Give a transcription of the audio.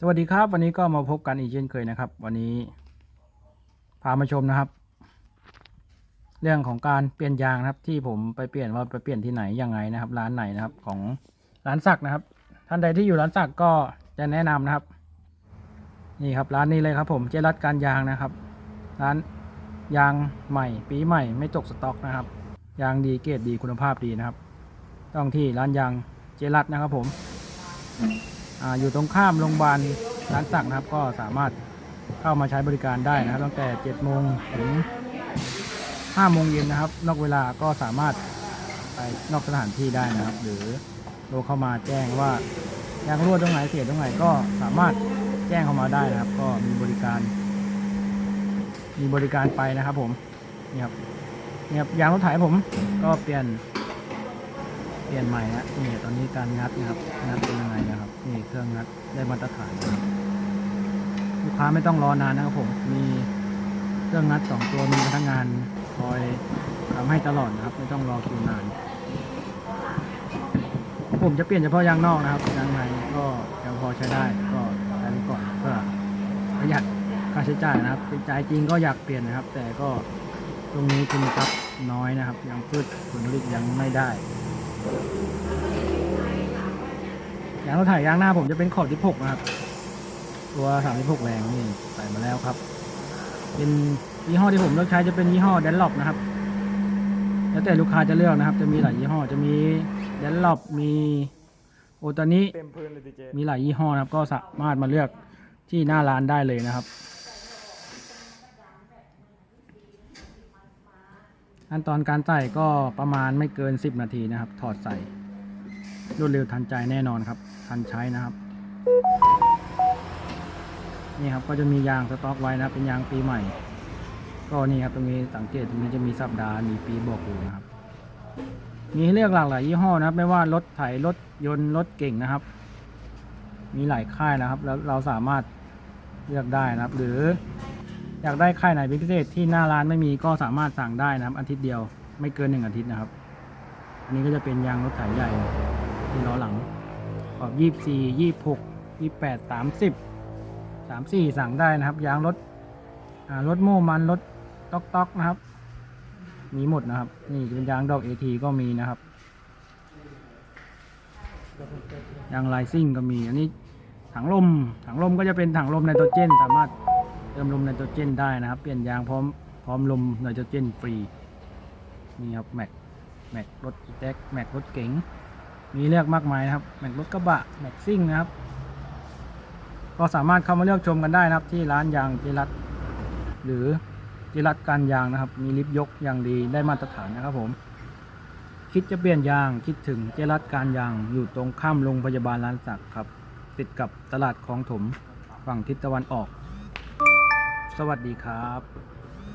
สวัสดีครับ วันนี้ก็มาพบกันอีกเช่นเคยนะครับ วันนี้พามาชมนะครับ เรื่องของการเปลี่ยนยางนะครับ ที่ผมไปเปลี่ยนว่าไปเปลี่ยนที่ไหนยังไงนะครับ ร้านไหนนะครับ ของร้านสักนะครับ ท่านใดที่อยู่ร้านสักก็จะแนะนำนะครับ นี่ครับร้านนี้เลยครับ ผมเจรัตการยางนะครับ ร้านยางใหม่ ปีใหม่ไม่ตกสต็อกนะครับ ยางดีเกรดดีคุณภาพดีนะครับ ต้องที่ร้านยางเจรัตนะครับ ผม อยู่ตรงข้ามโรงพยาบาลร้านสักนะครับ ก็สามารถเข้ามาใช้บริการได้นะครับ ตั้งแต่7โมงถึง5โมงเย็นนะครับ นอกเวลาก็สามารถไปนอกสถานที่ได้นะครับ หรือโทรเข้ามาแจ้งว่ายางรั่วตรงไหนเสียตรงไหนก็สามารถแจ้งเข้ามาได้นะครับ ก็มีบริการ มีบริการไปนะครับ ผมนี่ครับนี่ครับยางรถไถผมก็เปลี่ยน เปลี่ยนใหม่นะนี่ตอนนี้การงัดนะครับงัดเป็นยังไงนะครับ นี่เครื่องงัดได้มาตรฐานลูกค้าไม่ต้องรอนานนะครับผมมีเครื่องงัดสองตัวมีพนักงานคอยทำให้ตลอดนะครับ ไม่ต้องรอคิวนาน ผมจะเปลี่ยนเฉพาะยางนอกนะครับยางในก็ยังพอใช้ได้ก็ใช้ไปก่อนเพื่อประหยัดค่าใช้จ่ายนะครับใจจริงก็อยากเปลี่ยนนะครับ แต่ก็ตรงนี้คุณทรัพน้อยนะครับ ยังพืชผลผลิตยังไม่ได้ ยางรถไถยางหน้าผมจะเป็นขอบที่6นะครับ ตัว36แรงนี่ใส่มาแล้วครับ เป็นยี่ห้อที่ผมเลือกใช้จะเป็นยี่ห้อแดนล็อปนะครับ แล้วแต่ลูกค้าจะเลือกนะครับ จะมีหลายยี่ห้อจะมีแดนล็อปมีโอตานิเต็มพื้นเลยดีเจมีหลายยี่ห้อนะครับ ก็สามารถมาเลือกที่หน้าร้านได้เลยนะครับขั้นตอนการใส่ก็ประมาณไม่เกิน 10 นาทีนะครับ ถอดใส่ รวดเร็วทันใจแน่นอนครับ ทันใช้นะครับ นี่ครับก็จะมียางสต็อกไว้นะเป็นยางปีใหม่ ก็นี่ครับตรงนี้สังเกตตรงนี้จะมีสัปดาห์มีปีบอกอยู่นะครับ มีให้เลือกหลากหลายยี่ห้อนะครับ ไม่ว่ารถไถรถยนต์รถเก่งนะครับ มีหลายค่ายนะครับ แล้วเราสามารถเลือกได้นะครับ หรืออยากได้ค่ายไหนเป็นพิเศษที่หน้าร้านไม่มีก็สามารถสั่งได้นะครับ อาทิตย์เดียวไม่เกินหนึ่งอาทิตย์นะครับ อันนี้ก็จะเป็นยางรถไถใหญ่ ที่ล้อหลัง ขอบยี่สี่ยี่หกยี่แปดสามสิบสามสี่สั่งได้นะครับ ยางรถรถโม่มันรถต๊อกต๊อกนะครับ มีหมดนะครับ นี่เป็นยางดอกเอทีก็มีนะครับ ยางไลซิ่งก็มี อันนี้ถังลม ถังลมก็จะเป็นถังลมไนโตรเจน สามารถเติมลมไนโตรเจนได้นะครับ เปลี่ยนยางพร้อมพร้อมลมไนโตรเจนฟรี นี่ครับแม็กแม็กรถแท็กแม็กรถเก๋ง มีเลือกมากมายนะครับแม็กรถกระบะแม็กซิ่งนะครับ ก็สามารถเข้ามาเลือกชมกันได้นะครับ ที่ร้านยางจิรัตหรือจิรัตการยางนะครับ มีลิฟต์ยกอย่างดีได้มาตรฐานนะครับ ผม คิดจะเปลี่ยนยางคิดถึงเจรัตการยางอยู่ตรงข้ามโรงพยาบาลร้านสักครับ ติดกับตลาดคลองถมฝั่งทิศตะวันออก สวัสดีครับ